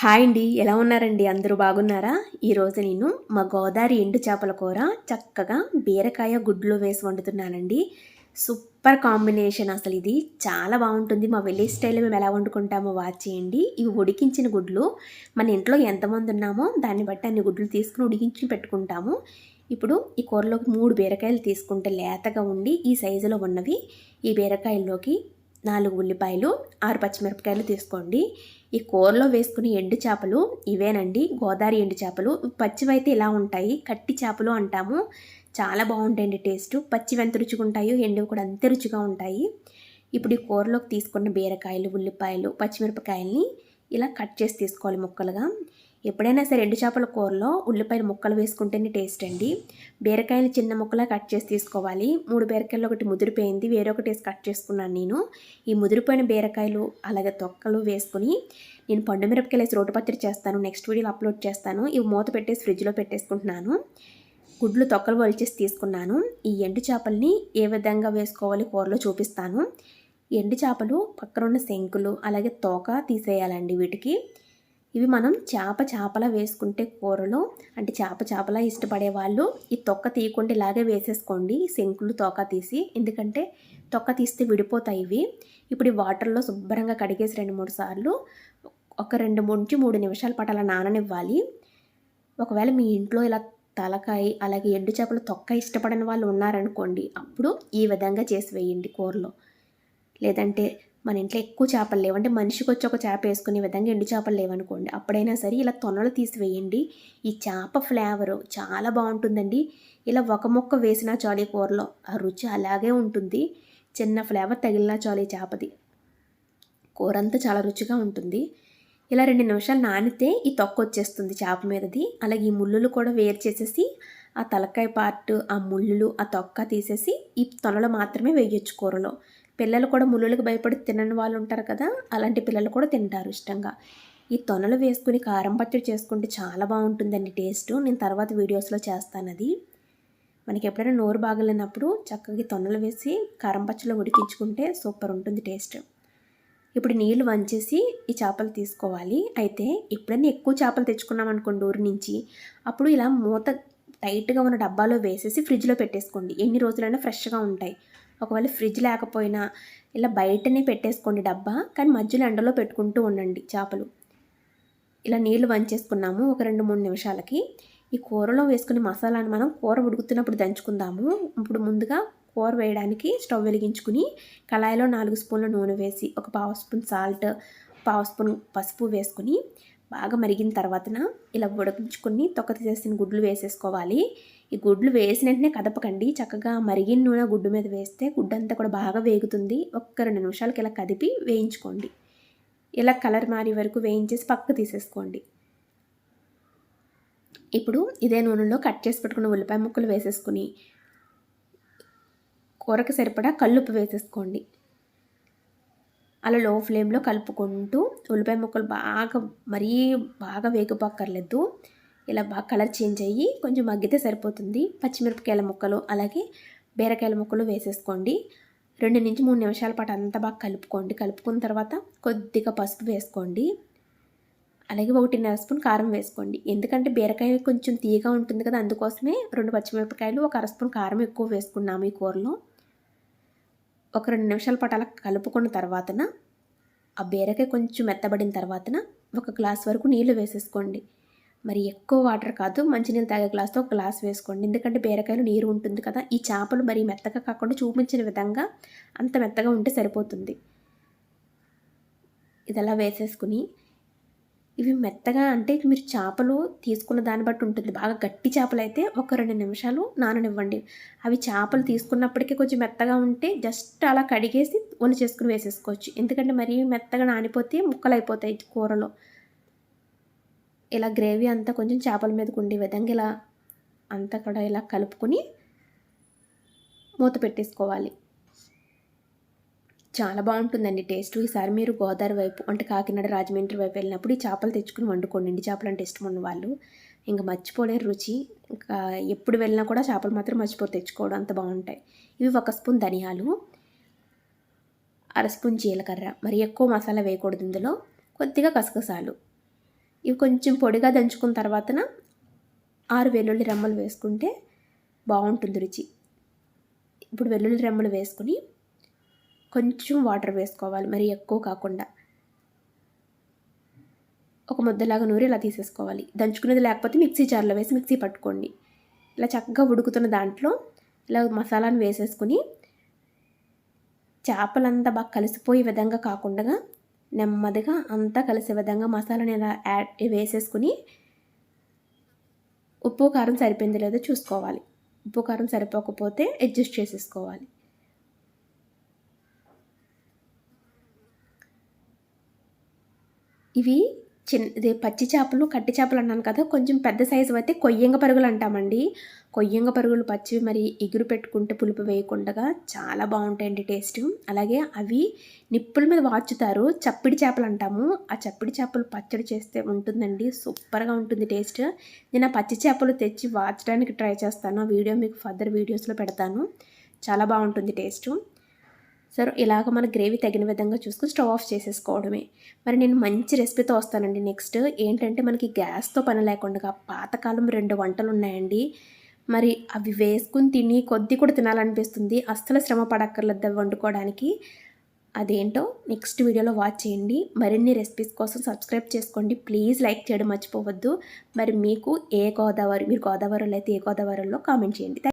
Hi అండి. ఎలా ఉన్నారండి? అందరూ బాగున్నారా? ఈరోజు నేను మా గోదావరి ఎండు చేపల కూర చక్కగా బీరకాయ గుడ్లు వేసి వండుతున్నానండి. సూపర్ కాంబినేషన్ అసలు ఇది. చాలా బాగుంటుంది. మా విలేజ్ స్టైల్లో మేము ఎలా వండుకుంటామో వాచ్ చేయండి. ఇవి ఉడికించిన గుడ్లు. మన ఇంట్లో ఎంతమంది ఉన్నామో దాన్ని బట్టి అన్ని గుడ్లు తీసుకుని ఉడికించి పెట్టుకుంటాము. ఇప్పుడు ఈ కూరలోకి మూడు బీరకాయలు తీసుకుంటే లేతగా ఉండి ఈ సైజులో ఉన్నవి ఈ బీరకాయల్లోకి నాలుగు ఉల్లిపాయలు ఆరు పచ్చిమిరపకాయలు తీసుకోండి. ఈ కూరలో వేసుకునే ఎండు చేపలు ఇవేనండి. గోదావరి ఎండు చేపలు. పచ్చివైతే ఇలా ఉంటాయి. కట్టి చేపలు అంటాము. చాలా బాగుంటాయండి టేస్ట్. పచ్చివి ఎంత రుచిగా ఉంటాయో ఎండువి కూడా అంతే రుచిగా ఉంటాయి. ఇప్పుడు ఈ కూరలోకి తీసుకున్న బీరకాయలు ఉల్లిపాయలు పచ్చిమిరపకాయల్ని ఇలా కట్ చేసి తీసుకోవాలి ముక్కలుగా. ఎప్పుడైనా సరే ఎండు చేపల కూరలో ఉల్లిపాయలు ముక్కలు వేసుకుంటేనే టేస్ట్ అండి. బీరకాయలు చిన్న ముక్కలా కట్ చేసి తీసుకోవాలి. మూడు బీరకాయలు ఒకటి ముదిరిపోయింది. వేరొకటి వేసి కట్ చేసుకున్నాను నేను. ఈ ముదిరిపోయిన బీరకాయలు అలాగే తొక్కలు వేసుకుని నేను పండు మిరపకాయలు వేసి రోడ్డు పచ్చడి చేస్తాను. నెక్స్ట్ వీడియోలో అప్లోడ్ చేస్తాను. ఇవి మూత పెట్టేసి ఫ్రిడ్జ్లో పెట్టేసుకుంటున్నాను. గుడ్లు తొక్కలు వలిచేసి తీసుకున్నాను. ఈ ఎండు చేపల్ని ఏ విధంగా వేసుకోవాలి కూరలో చూపిస్తాను. ఎండు చేపలు పక్కన ఉన్న శంకులు అలాగే తోక తీసేయాలండి వీటికి. ఇవి మనం చేప చేపలా వేసుకుంటే కూరలో అంటే చేప చేపలా ఇష్టపడే వాళ్ళు ఈ తొక్క తీయకుండా ఇలాగే వేసేసుకోండి శంకులు తొక్క తీసి. ఎందుకంటే తొక్క తీస్తే విడిపోతాయి ఇవి. ఇప్పుడు ఈ వాటర్లో శుభ్రంగా కడిగేసి రెండు మూడు సార్లు ఒక రెండు నుంచి మూడు నిమిషాల పాటు అలా నాననివ్వాలి. ఒకవేళ మీ ఇంట్లో ఇలా తలకాయ అలాగే ఎండు చేపలు తొక్క ఇష్టపడని వాళ్ళు ఉన్నారనుకోండి అప్పుడు ఈ విధంగా చేసి వేయండి కూరలో. లేదంటే మన ఇంట్లో ఎక్కువ చేపలు లేవంటే మనిషికి వచ్చి ఒక చేప వేసుకునే విధంగా ఎండు చేపలు లేవనుకోండి అప్పుడైనా సరే ఇలా తొనలు తీసివేయండి. ఈ చేప ఫ్లేవరు చాలా బాగుంటుందండి. ఇలా ఒక ముక్క వేసినా చాలు కూరలో. ఆ రుచి అలాగే ఉంటుంది. చిన్న ఫ్లేవర్ తగిలినా చాలి చేపది. కూర అంతా చాలా రుచిగా ఉంటుంది. ఇలా రెండు నిమిషాలు నానితే ఈ తొక్క వచ్చేస్తుంది చేప మీదది. అలాగే ఈ ముళ్ళులు కూడా వేరు చేసేసి ఆ తలకాయ పార్ట్ ఆ ముళ్ళులు ఆ తొక్క తీసేసి ఈ తొనలు మాత్రమే వేయొచ్చు కూరలో. పిల్లలు కూడా ముళ్ళులకు భయపడి తినని వాళ్ళు ఉంటారు కదా అలాంటి పిల్లలు కూడా తింటారు ఇష్టంగా. ఈ తొనలు వేసుకుని కారం పచ్చడి చేసుకుంటే చాలా బాగుంటుందండి టేస్ట్. నేను తర్వాత వీడియోస్లో చేస్తాను అది. మనకి ఎప్పుడైనా నోరు బాగలేనప్పుడు చక్కగా తొనలు వేసి కారం పచ్చడిలో ఉడికించుకుంటే సూపర్ ఉంటుంది టేస్ట్. ఇప్పుడు నీళ్ళు వంచేసి ఈ చేపలు తీసుకోవాలి. అయితే ఎప్పుడైనా ఎక్కువ చేపలు తెచ్చుకున్నాం అనుకోండి ఊరి నుంచి అప్పుడు ఇలా మూత టైట్గా ఉన్న డబ్బాలో వేసేసి ఫ్రిడ్జ్లో పెట్టేసుకోండి. ఎన్ని రోజులైనా ఫ్రెష్గా ఉంటాయి. ఒకవేళ ఫ్రిడ్జ్ లేకపోయినా ఇలా బయటనే పెట్టేసుకోండి డబ్బా కానీ మధ్యలో ఎండలో పెట్టుకుంటూ ఉండండి చేపలు. ఇలా నీళ్ళు వంచేసుకున్నాము ఒక రెండు మూడు నిమిషాలకి. ఈ కూరలో వేసుకునే మసాలాను మనం కూర ఉడుకుతున్నప్పుడు దంచుకుందాము. ఇప్పుడు ముందుగా కూర వేయడానికి స్టవ్ వెలిగించుకుని కళాయిలో నాలుగు స్పూన్ల నూనె వేసి ఒక పావు స్పూన్ సాల్ట్ పావు స్పూన్ పసుపు వేసుకుని బాగా మరిగిన తర్వాతన ఇలా ఉడికించుకుని తొక్క తీసేసిన గుడ్లు వేసేసుకోవాలి. ఈ గుడ్లు వేసిన వెంటనే కదపకండి. చక్కగా మరిగిన నూనె గుడ్డు మీద వేస్తే గుడ్డు అంతా కూడా బాగా వేగుతుంది. ఒక్క రెండు నిమిషాలకి ఇలా కదిపి వేయించుకోండి. ఇలా కలర్ మారి వరకు వేయించేసి పక్కకు తీసేసుకోండి. ఇప్పుడు ఇదే నూనెలో కట్ చేసి పెట్టుకున్న ఉల్లిపాయ ముక్కలు వేసేసుకుని కూరకు సరిపడా కల్లుప్పు వేసేసుకోండి. అలా లో ఫ్లేమ్లో కలుపుకుంటూ ఉల్లిపాయ ముక్కలు బాగా మరీ బాగా వేగిపోక్కర్లేదు. ఇలా బాగా కలర్ చేంజ్ అయ్యి కొంచెం మగ్గితే సరిపోతుంది. పచ్చిమిరపకాయల ముక్కలు అలాగే బీరకాయల ముక్కలు వేసేసుకోండి. రెండు నుంచి మూడు నిమిషాల పాటు అంతా బాగా కలుపుకోండి. కలుపుకున్న తర్వాత కొద్దిగా పసుపు వేసుకోండి. అలాగే ఒకటిన్నర స్పూన్ కారం వేసుకోండి. ఎందుకంటే బీరకాయ కొంచెం తీయగా ఉంటుంది కదా అందుకోసమే రెండు పచ్చిమిరపకాయలు ఒక అర స్పూన్ కారం ఎక్కువ వేసుకున్నాము ఈ కూరలో. ఒక రెండు నిమిషాల పాటు అలా కలుపుకున్న తర్వాతన ఆ బీరకాయ కొంచెం మెత్తబడిన తర్వాతన ఒక గ్లాస్ వరకు నీళ్ళు వేసేసుకోండి. మరి ఎక్కువ వాటర్ కాదు మంచినీళ్ళు తాగే గ్లాస్తో ఒక గ్లాస్ వేసుకోండి. ఎందుకంటే బీరకాయలు నీరు ఉంటుంది కదా ఈ చేపలు మరి మెత్తగా కాకుండా చూపించిన విధంగా అంత మెత్తగా ఉంటే సరిపోతుంది. ఇదలా వేసేసుకుని ఇవి మెత్తగా అంటే మీరు చేపలు తీసుకున్న దాన్ని బట్టి ఉంటుంది. బాగా గట్టి చేపలు అయితే ఒక రెండు నిమిషాలు నాననివ్వండి. అవి చేపలు తీసుకున్నప్పటికీ కొంచెం మెత్తగా ఉంటే జస్ట్ అలా కడిగేసి ఒలి చేసుకుని వేసేసుకోవచ్చు. ఎందుకంటే మరీ మెత్తగా నానిపోతే ముక్కలు అయిపోతాయి కూరలో. ఇలా గ్రేవీ అంతా కొంచెం చేపల మీదకు ఉండే విధంగా ఇలా అంతా కూడా ఇలా కలుపుకొని మూత పెట్టేసుకోవాలి. చాలా బాగుంటుందండి టేస్ట్. ఈసారి మీరు గోదావరి వైపు అంటే కాకినాడ రాజమండ్రి వైపు వెళ్ళినప్పుడు ఈ చేపలు తెచ్చుకుని వండుకోండి ఎండి చేపలు అంటే ఇష్టం ఉన్న వాళ్ళు ఇంకా మర్చిపోలేరు రుచి. ఇంకా ఎప్పుడు వెళ్ళినా కూడా చేపలు మాత్రం మర్చిపోతే తెచ్చుకోవడం అంత బాగుంటాయి. ఇవి ఒక స్పూన్ ధనియాలు అర స్పూన్ జీలకర్ర. మరి ఎక్కువ మసాలా వేయకూడదు ఇందులో. కొద్దిగా కసగసాలు ఇవి కొంచెం పొడిగా దంచుకున్న తర్వాతన ఆరు వెల్లుల్లి రెమ్మలు వేసుకుంటే బాగుంటుంది రుచి. ఇప్పుడు వెల్లుల్లి రెమ్మలు వేసుకుని కొంచెం వాటర్ వేసుకోవాలి. మరి ఎక్కువ కాకుండా ఒక ముద్దలాగా నూరి ఇలా తీసేసుకోవాలి. దంచుకునేది లేకపోతే మిక్సీ జార్లో వేసి మిక్సీ పట్టుకోండి. ఇలా చక్కగా ఉడుకుతున్న దాంట్లో ఇలా మసాలాను వేసేసుకుని చేపలంతా బాగా కలిసిపోయే విధంగా కాకుండా నెమ్మదిగా అంతా కలిసే విధంగా మసాలాని ఇలా యాడ్ వేసేసుకుని ఉప్పు కారం సరిపోయింది లేదో చూసుకోవాలి. ఉప్పు కారం సరిపోకపోతే అడ్జస్ట్ చేసేసుకోవాలి. ఇవి చిన్న ఇది పచ్చి చేపలు కట్టి చేపలు అన్నాను కదా కొంచెం పెద్ద సైజు అయితే కొయ్యంగ పరుగులు అంటామండి. కొయ్యంగ పరుగులు పచ్చివి మరి ఎగురు పెట్టుకుంటే పులుపు వేయకుండా చాలా బాగుంటాయండి టేస్ట్. అలాగే అవి నిప్పుల మీద వాచుతారు చప్పిడి చేపలు అంటాము. ఆ చప్పిడి చేపలు పచ్చడి చేస్తే ఉంటుందండి సూపర్గా ఉంటుంది టేస్ట్. నేను ఆ పచ్చి చేపలు తెచ్చి వాచడానికి ట్రై చేస్తాను. ఆ వీడియో మీకు ఫర్దర్ వీడియోస్లో పెడతాను. చాలా బాగుంటుంది టేస్ట్. సరే ఇలాగ మన గ్రేవీ తగిన విధంగా చూసుకుని స్టవ్ ఆఫ్ చేసేసుకోవడమే. మరి నేను మంచి రెసిపీతో వస్తానండి నెక్స్ట్. ఏంటంటే మనకి గ్యాస్తో పని లేకుండా పాతకాలం రెండు వంటలు ఉన్నాయండి మరి అవి వేసుకుని తిని కొద్ది కూడా తినాలనిపిస్తుంది. అస్సలు శ్రమ పడక్కర్లేదు అవి వండుకోవడానికి. అదేంటో నెక్స్ట్ వీడియోలో వాచ్ చేయండి. మరిన్ని రెసిపీస్ కోసం సబ్స్క్రైబ్ చేసుకోండి. ప్లీజ్ లైక్ చేయడం మర్చిపోవద్దు. మరి మీకు ఏ గోదావరి మీరు గోదావరిలో అయితే ఏ గోదావరిలో కామెంట్ చేయండి.